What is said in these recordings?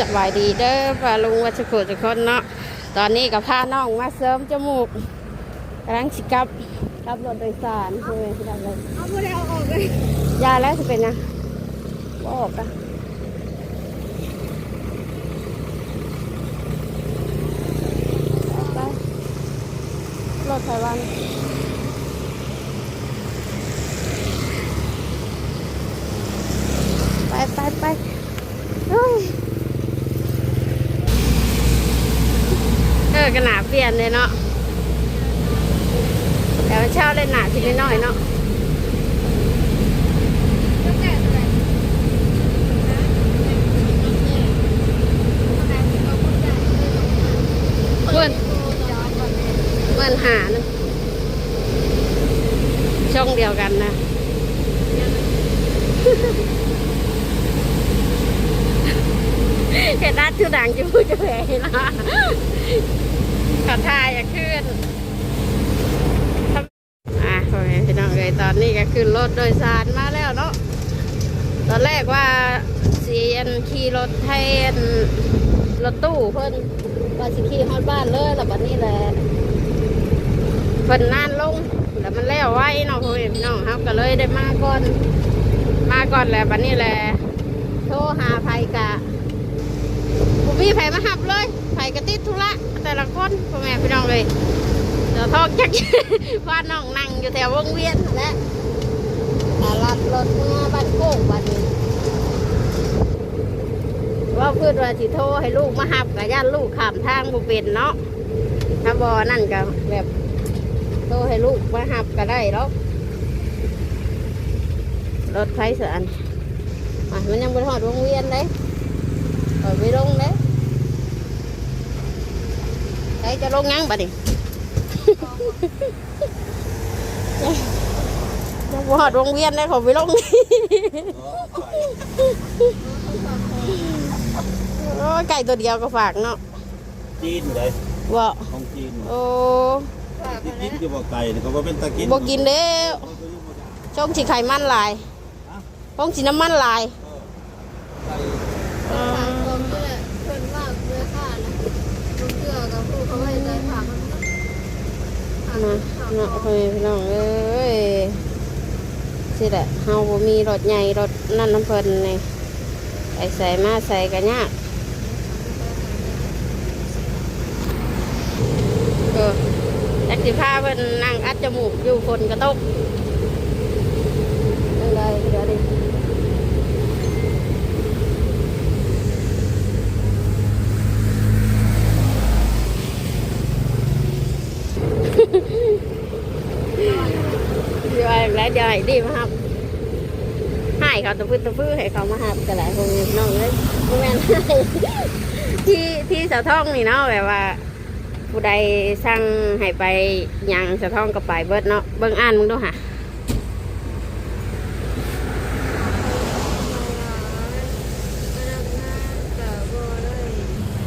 สบายดีเด้อป้าลุงวัชกุทุกคนเนาะตอนนี้กับพาน้องมาเสริมจมูกกำลังสิกลับกลับรถโดยสารใช่ไหมที่ดังเลยเอาไม่ได้เอาออกเลยยาแล้วจะเป็นยังบออกอะไปรถไฟวันไปไปไปเฮ้ย ออกระหนาเปลี่ยนเลยเนาะแต่ว่าเช่าได้หนาทีนิดหน่อยเนาะแล้วแต่อะไรนะเอาแต่เอาคนใหญ่เลยเพื่อนโอ้ย้อนก่อนเลยเพื่อนหานะช่องเดียวกันนะเห็นด้านชื่อดังจะพูดจะแหวนะขอทายอย่าขึ้นอะโอ เคพี่น้องเลยตอนนี้ก็ขึ้นรถโดยสารมาแล้วเนาะตอนแรกว่าเสียนขี่รถไทยอันรถตู้เพิ่นว่าสิขี่ฮอดบ้านเลยแล้วบัดนี้แหละเพิ่นนานลงแล้วมันแล้วไว้เนาะพ่อแม่พี่น้องครับก็เลยได้มาก่อน มาก่อนแหละบัดนี้แหละโทรหาไผกะผมมีไผมาหับเลยไผกะติดธุระแต่ละคนพ่อแม่พี่น้องเลย เดี๋ยวทอกจักว่าน้องนั่งอยู่แถววงเวียนแหละแต่ลัดรถเมื่อบ้านโค้งบัดนี้ว่าเพื่อนว่าสิโทรให้ลูกมาหับกับย่านลูกขามทางบุเป็นเนาะถ้าบอนั่นก็แบบโทรให้ลูกมาหับก็ได้แล้วรถไฟเสอันมันยังบนหอดวงเวียนเลยไปลงเลยใครจะลงยังบัน ยังบนหอดวงเวียนเลยขอไปลงโอ้ยไก่ตัวเดียวก็ฝากเนาะจีนเลยว่าของจีนโอ้ฝากที่มากิแล้นวจะบอกไก่นะเขาว่าเป็นตะกินบ่กินเด้วชงสีไข่มันหลายชงสีน้ำมันหลาย ไก่ อื ฝาก ม กลมนี่แหละคนว่าเพื่อค่านะลุงเชื่อกับผู้เขาให้ใจฝากมันก็ฝาก นะฝาเนาะของพี่พี่น้องเอ้ยสิแหละเฮาบ่มีรถใหญ่รถนั่นน้ำเพิ่นนี่ไปใส่มาใส่กันยากเออจักสิพาเพิ่นนั่งอัดจมูกอยู่ฝนก็ตกจังไดเดี๋ยวดิ เดี๋ยวอะไรเดี๋ยวให้ดีมาครับให้เขาตะพื้นตะพื้นให้เขามาหับกันหลายคนน้องเลยบ่แม่นให้ที่ที่สะท้องนี่เนาะแบบว่า ผู้ใดสั่งให้ไปหยังสะท้องก็ไปเบิดเนาะเบิ่งอ่านมึงดูค่ะ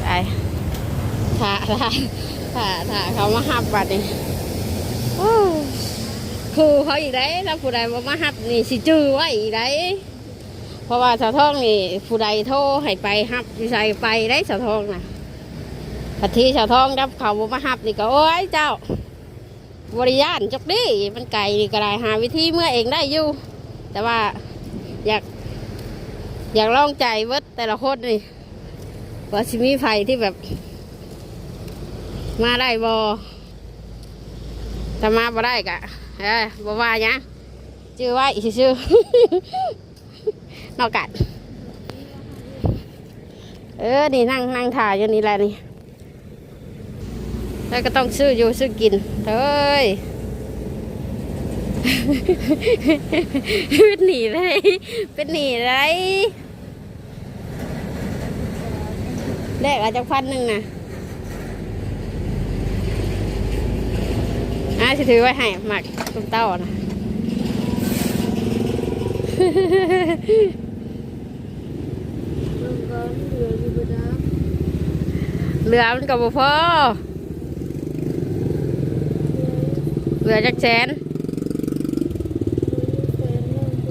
ไปถ่าถ่าถ่าถ่าเขามาหับบัดนี่โอ้ ครูเขาอีกได้แล้วผู้ใดบ่มาหับนี่สิจื้อไว้อีกได้เพราะว่าสาวทองนี่ผู้ใดโทรให้ไปหับใส่ไปได้สาวทองนะพัทีสาวทองรับเขาบ่มาหับนี่ก็โอ้ยเจ้าบริยานจกดิมันไกลนี่ก็ได้หาวิธีเมื่อเองได้อยู่ แต่ว่าอยาก อยากลองใจเวิดแต่ละคนนี่ว่าสิมีไฟที่แบบ มาได้บอถ้ามาบ่ได้กะ เอ้บ่ว่าหยังชื่อไว้ชื่อนอกกัดเออ นี่นั่งนั่งถ่ายอยู่นี่แหละนี่ แล้วก็ต้องซื้ออยู่ซื้อกินเฮ้ยเป็นหนีเลยเป็นหนีเลยแลกอาจจะพันหนึ่งนะ อะสิถือไว้ให้หมักตุ้มเต้านะลุงก็เหลืออยู่บนน้ำเหลือมันกับพ่อเหลือจักแสน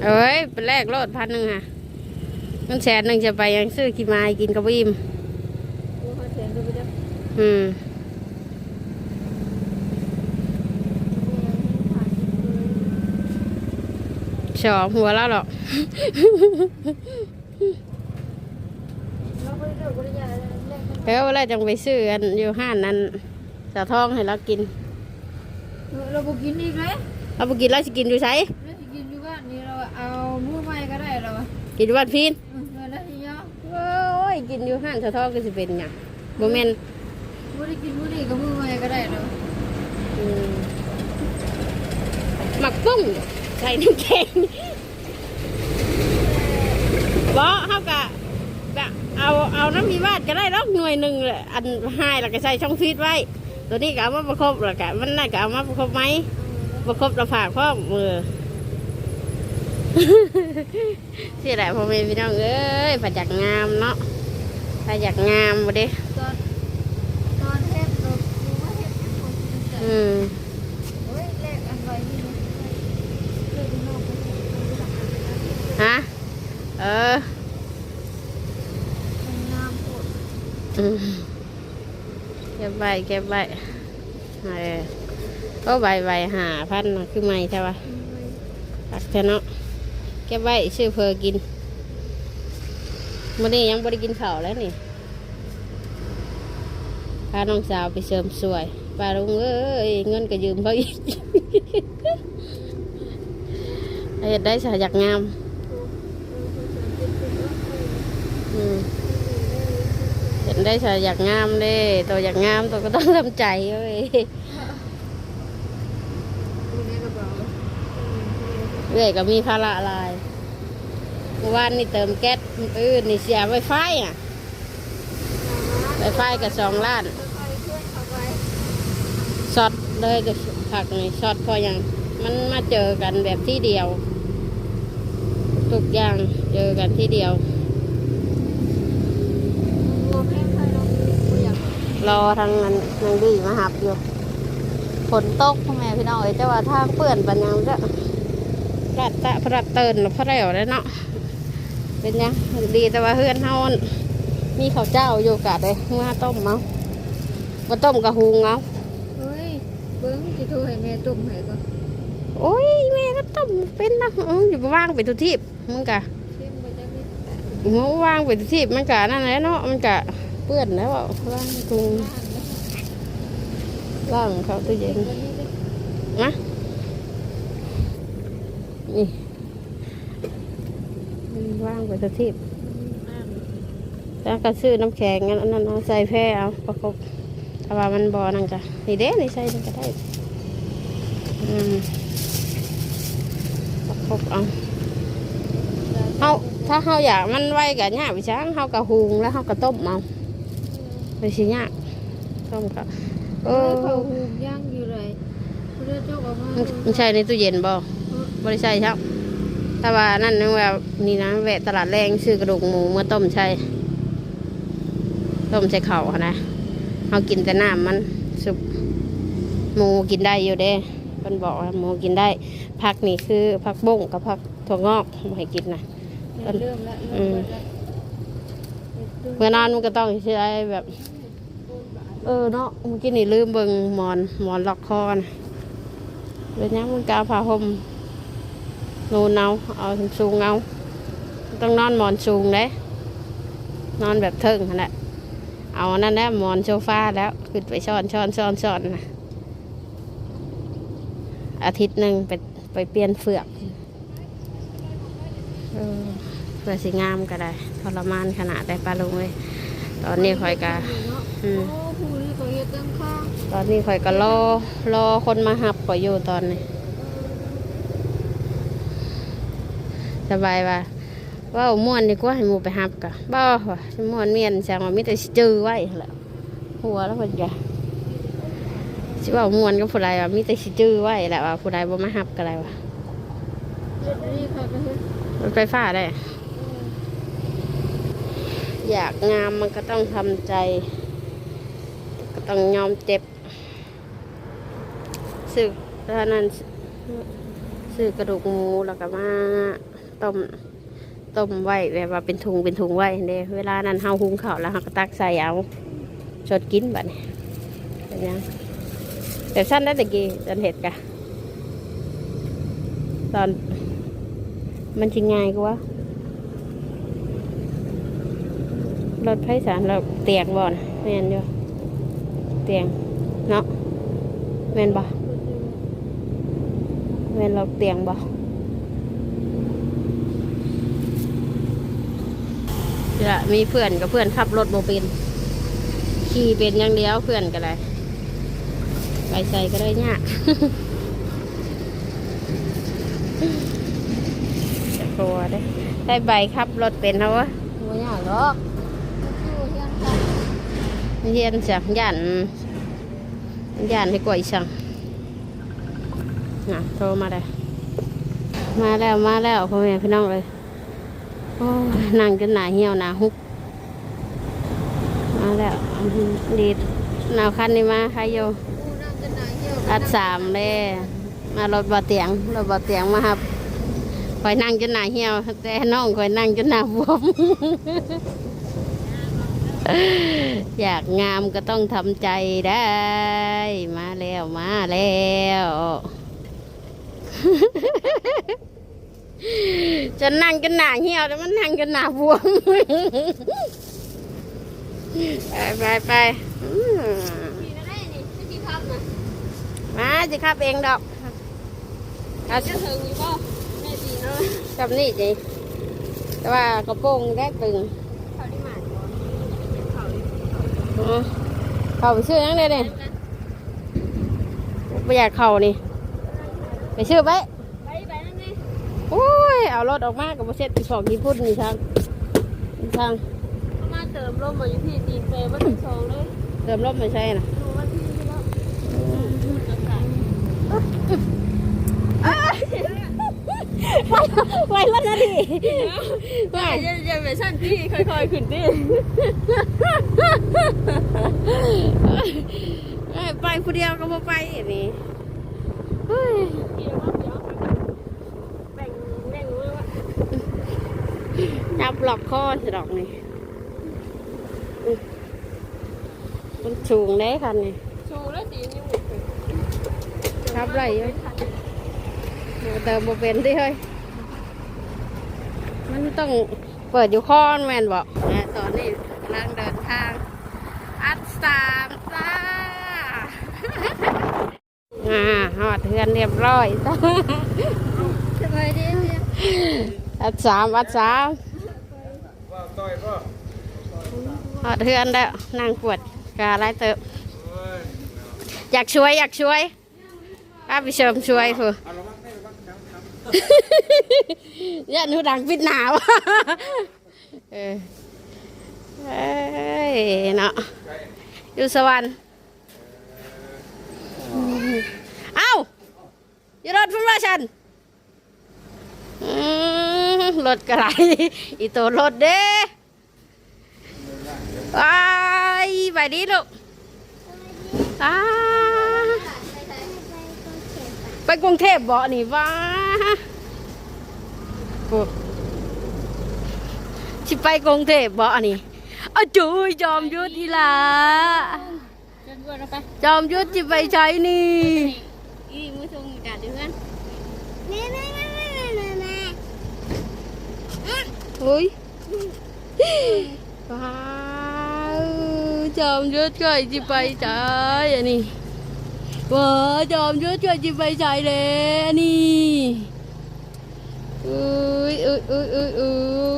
เอ้ยเป็นแรกโลดพันหนึ่งค่ะเเงินแสนหนึ่งจะไปยังซื้อกี่ไม้กินกระวิมกูเขาเสียงดูไปจ้ะอืม สองหัวแล้วหรอกเราไปเลือกบริยาแรกแล้วเวลาจังไปซื้ออันอยู่ห้านนั้นสะท้องให้เรากิน เราบุกินอีกเลยเราไปกินแล้วสิกินอยู่ไสเราจะกินอยู่บ้านนี้เราเอามือไม้ก็ได้เราอะกินอยู่บ้านพีนเออแล้วทีเนาะโอ้ยกินอยู่ห้านสะท้องก็สิเป็นหยังบ่แม่นบุได้กินบุได้กับมือไม้ก็ได้เราอืมหมักปุ้ง ใส่น้ำแข็งบ่เฮากะแบบเอาเอาน้ำมีวาดก็ได้แล้วหน่วยหนึ่งแหละอันให้แล้วก็ใส่ช่องฟีดไว้ ตัวนี้ก็เอามาประคบแล้วก็มันน่าก็เอามาประคบไหมประคบเราฝากพ่อมือที่แหละพ่อแม่พี่น้องเอ้ยผัดจากงามเนาะผัดจากงามบ่เด้ตอนตอนเฮ็ดเราดูว่าเฮ็ดเป็นคนจะอืม เฮ้ยแรกอันไว้นี่นะเลือกนอกไป ฮะเออมันงามโคตรอืมเก็บใบเก็บใบเออก็ใบใบหาพันน่ะคือไม่ใช่ปะตักเถอะเนาะเก็บใบชื่อเพอกินวันนี้ยังบริกินข้าวแล้วนี่พาน้องสาวไปเสริมสวยปลาลุงเอ้ยเงินก็ยืมเขาอีกเฮ็ดได้สายอยากงาม อืม เห็นได้สายอยากงามเด้ตัวอยากงามตัวก็ต้องทำใจเว้ยดูในกระเป๋าเรื่อยก็มีภาระหลายเมื่อวานนี่เติมแก๊สอื่นนี่เสียไวไฟอะไวไฟกับสองล้านค่อยๆเคลื่อนเข้าไปช็อตเลยกับผักนี่ช็อตพออย่างมันมาเจอกันแบบที่เดียว ทุกอย่างเจอกันที่เดียว รวมให้ใครเราไม่อยาก รอทางนั้นนางดีมาหับอยู่ฝนตกพ่อแม่พี่น้องเอ้ยแต่ว่าทางเปื่อนปัญญังจะพระตะพระเตินพระแล้วได้เนาะเป็นยังดีแต่ว่าเฮือนเฮาอั่นมีข้าวเจ้าอยู่กะเลยเมื่อต้มเอามาต้มกะหุงเอาเฮ้ยเบิ้งจะโทรให้แม่ตุ่มให้ก่อนโอ้ยแม่ก็ต้มเป็นนะอื้ออยู่ไปว่างไปทุกทีบมึงกะเชื่อมไปจากนี้หัวว่างไปทุกทีบมันกะนั่นแหละเนาะมันกะ เปื้อนแล้วอะว่างทุงว่างเขาตู้เย็นนะนี่ว่างไปทุกทีบอ่านแล้วก็ซื้อน้ำแข็งอันนั้นเอาใส่แพร่เอาประกบถ้าว่ามันบอนั่นกะนี่เด้นี่ใส่นี่ก็ได้ประกบเอาเฮาถ้าเฮาอยากมันไวกะยากไปช้างเฮากะหุงแล้วเฮากะต้มเอา ไปสิยากต้มกะเอเอออเขาหูย่างอยู่เลยเขาจะจกออกมามันมันใช่ในตู้เย็นบ่บ่ได้ใช่ครับถ้าว่านั่นนึกว่านี่นะแวะตลาดแรงซื้อกระดูกหมูมาต้มใช่ต้มใส่ข้าวหั้นนะเอากินแต่น้ำมันสุปหมูกินได้อยู่เด้เพิ่นบอกว่าหมูกินได้ผักนี่คือผักบุ้งกับผักถั่วงอกบ่ให้กินนะเริ่มแล้วอืเริ่มมแล้วเมื่อนอนมันก็ต้องใช้แบบ เออเนาะเมื่อกี้นี่ลืมเบิงหมอนหมอนล็อกคอนะเป็นยังมันกาผ้าห่มนูนเอาเอาสูงเอาต้องนอนหมอนสูงเลยนอนแบบเทิงนั่นแหละเอานั่นแหละหมอนโซฟาแล้วขึ้นไปช้อนช้อนช้อนช้อนนะอาทิตย์หนึ่งไปไปเปลี่ยนเฟือกเพื่อสิงามก็ได้ทรมานขนาดได้ปลาลงเลย ตอนนี้คอยกาอืมโอ้ผู้นี่เขาเฮ็ดตั้งข้างตอนนี้คอยก็รอรอคนมาหับก็อยู่ตอนนี้ สบายว่าว่าม่วนดีกว่าให้หมูไปหับกะบ่ว่าม่วนเมียนจังว่ามีแต่จื้อไว้หั่นแหล้วหัวแล้วเพิ่นกะสิเว่าม่วนกับผู้ใดว่ามีแต่จื้อไว้แหละว่าผู้ใดบ่มาหับก็ได้ว่าเฮ็ดนี่เขาก็เฮ็ดรถไฟฟ้าได้ อยากงามมันก็ต้องทำใจ ก็ต้องยอมเจ็บซื้อตอนนั้นซื้อกระดูกหมูแล้วก็มาต้มต้มไว้แบบว่าเป็นถุงเป็นถุงไว้เด้เวลานั้นเฮาหุงข้าวแล้วเฮาก็ตักใส่เอาสดกินบัดนี้เป็นยังแต่สั้นได้ตะกี้ตอนเห็ดกะตอนมันชิง่ายกว่า รถไฟสารเราเตียงบ่อนแม่นอยู่เตียงเนาะแม่นบ่แม่นเราเตียงบ่จะมีเพื่อนกับเพื่อนขับรถโมเป็นขี่เป็นอย่างเดียวเพื่อนก็เลยไปใส่ก็ได้ยากจะกลัวได้ได้ใบขับรถเป็นเขาวะไม่ยากหรอกอยู่ เยนกันจากย่านย่านให้กว่าอีสังน่ะโทรมาได้มาแล้วมาแล้วพ่อแม่พี่น้องเลยโอ้นั่งจนหนาเหี่ยวหนาหุบมาแล้วดีดหนาวคันนี้มาใครโยอู้นั่งกันหนาเหี่ยวอัดสามเลยมารถบ่อเตียงรถบ่อเตียงมาครับคอยนั่งจนหนาเหี่ยวแต่น้องคอยนั่งจนหนาบวม อยากงามก็ต้องทำใจได้ มาแล้วมาแล้วจะนั่งจนหนาเหี่ยวแต่มันนั่งจนหนาบวมไปไปไปอืมขี่มาได้นี่ไม่ขี่พับนะมาสิครับเองดอกเอาจะถึงอยู่ป่ะแม่ตีเนาะจับนี่จีแต่ว่ากระโปรงได้ตึง เขาที่หมาดก่อนเขา อืมเข้าไปซื้อยังไงเนี่ยไปอยากเข่านี่ ไปซื้อไปไปไปนั่นไงโอ้ย เอารถออกมากับประเทศที่สองที่พูดนี่ทางนี่ทางเขามาเติมลมมาอยู่ที่ตีนเปย์วันที่สองเลย เติมรถไม่ใช่นะดูวันที่นี่แล้ว จะใส่ไว้รถนะดิไว้อย่าอย่าไปสั่นที่ค่อยๆขึ้นที่เอ้ยไปผู้เดียวก็บ่ไปอันนี้เฮ้ยเดี๋ยวว่าเดี๋ยวแบ่งแบ่งว่าจับหลอกคอสิดอกนี่อืมมันสูงได้คันนี่โชว์แล้วตีนิ้วครับไรอยู่ เติมบ่เป็นดิเฮ้ย มันต้องเปิดอยู่คอนแมนบอกนะตอนนี้กำลังเดินทาง อัดสามจ้าอ่าหอดเทือนเรียบร้อยจ้าสบายดีเนี่ยอัดสามอัดสามหอดเทือนแล้วนั่งปวดกาไรเติบอยากช่วยอยากช่วยข้าไปเชิมช่วยคืออ ย่าหนูดังปิดหนาวเออเอ้ยเนาะอยู่สวรรค์เอ้าอยู่รถพุ่นว่าฉันรถกระไรอีตัวรถเด้ไปไปดีลูกไป กรุงเทพบ่นี่ว้าโอ้สิไปกรุงเทพบ่นี่เอาจุยจอมยุทธทีละจะด้วยนะไปจอมยุทธจะไปใช้นี่อีมือชงกาดเดือนอุ้ยว้าวจอมยุทธก็จะไปใช้อันนี้ ว้าจอมยุทธก็จะไปใช้เลยอันนี้อุ้ยอุ้ยอุ้ยอุ้ยอุ้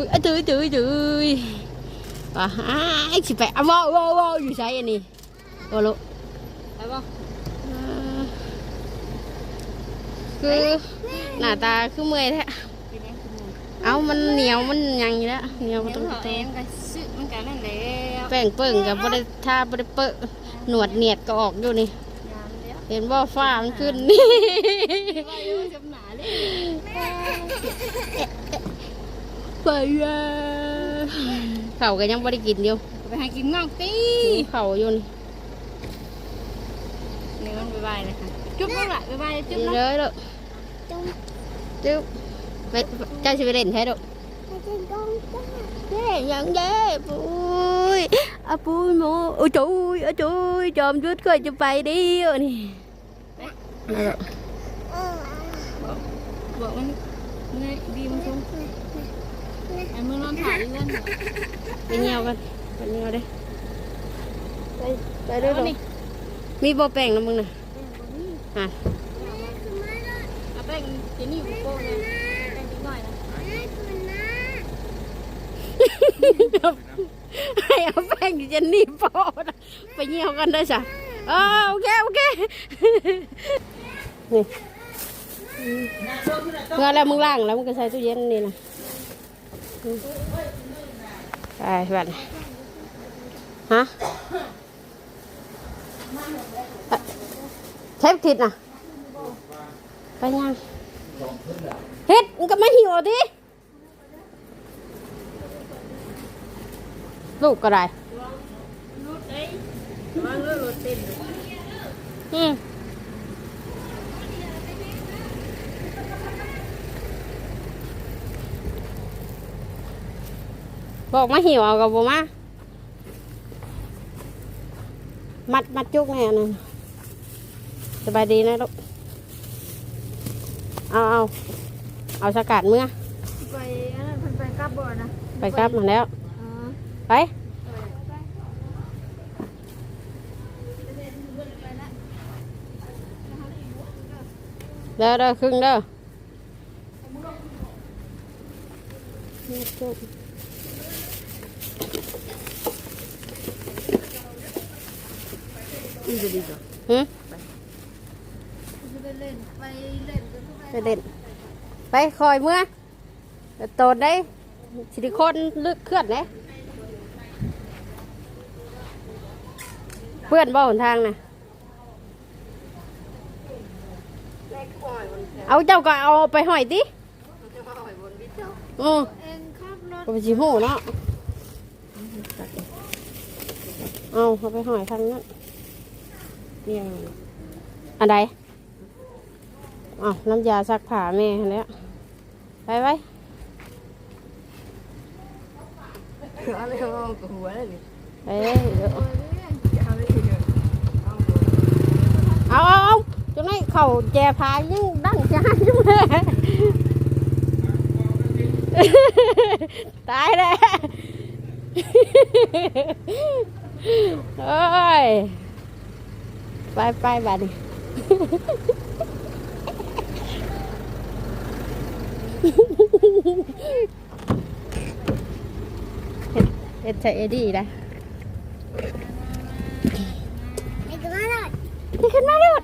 ยอะตุ้ยตุ้ยตุ้ยว้าไอ้สิไปอะว้าวว้าวว้าวอยู่ใช้อันนี้โอ้ลูกไปบ่อ่าคือหน้าตาคือเมื่อยแท้เอามันเหนียวมันยังอยู่แล้วเหนียวมันต้องเตเอ็มก็ซื้อมันกันนั่นแหละแป้งเปิ่งกับบริท่าบริเปะหนวดเนียดก็ออกอยู่นี่ เดียวเห็นว่าฟ้ามันขึ้นนี่ว่าอยู่จำหนาเลยไปอะเขาก็ยังบริกินอยู่ไปหากินงอกตีเขาอยู่นี่นี่มันบ๊ายบายนะคะจุ๊บลูกละบ๊ายบายจุ๊บดีนะเลยลูกจุ๊บไปเจ้าชิไปเล่นใช่ลูก ไเย้ยังเย้ปุ้ยอะปุ้ยโมโอ้ยจุยอะจุยจอมยุทธก็จะไปดิวนี่บอกมันไงดีมันชงไอ้มึงนอนถ่ายเงินเหรอไปเงียวกันไปเงียวเด้ไปไปด้วยหรอมีบ่แป้งนะมึงน่ะฮะเอาแป้งเจนี่บุโก้เลยแป้งนิดหน่อยนะ ให้เอาแป้งจะหนีบพอนะไปเงียวกันได้จ้ะโอเคโอเคนี่เมื่อแล้วมึงล้างแล้วมึงก็ใส่ตู้เย็นนี่นะไปบัดฮะเอ่อเทปทิศน่ะไปยังเฮ็ดมึงก็ไม่หิวดิ ลูกก็ได้รุดเอ้ยว่างเรื่องรถเต้นอืมบอกมาหิวเอากับบ่มามัดมัดจุกแม่นั่นสบายดีนะลูก เอาเอาเอาสกัดเมื่อ ไปอันนั้นเพิ่นไปกลับบ่อนะ ไปกลับมาแล้ว อ๋อไปเด้อเด้อครึ่งเด้อหืมจะไปเล่นไปเล่นกับพวกไปเล่นไปคอยเมื่อเดี๋ยวโตดได้สิลิโคนลึกเคลื่อนเลย เพื่อนบ่หนทางน่ะเอาเจ้าก็เอาไปห้อยติอือเองขับรถก็ไปชิหูเนาะเอาเอาไปห้อยทางนั้นเนี่ยอันใดเอาน้ำยาซักผ้าแม่หั่นแหล้วไปไปอะไรก็กับหัวเลย ไปเดี๋ยวเอาเอาเอาจนให้ เข่าแจพายยังดังจะหันอยู่เลยตายแล้วเอ้ย ไปไปบัดนี้เฮ็ดเฮ็ดใส่เอดีนะไอ้ก็มาเลยนี่ขึ้นมาเร็ว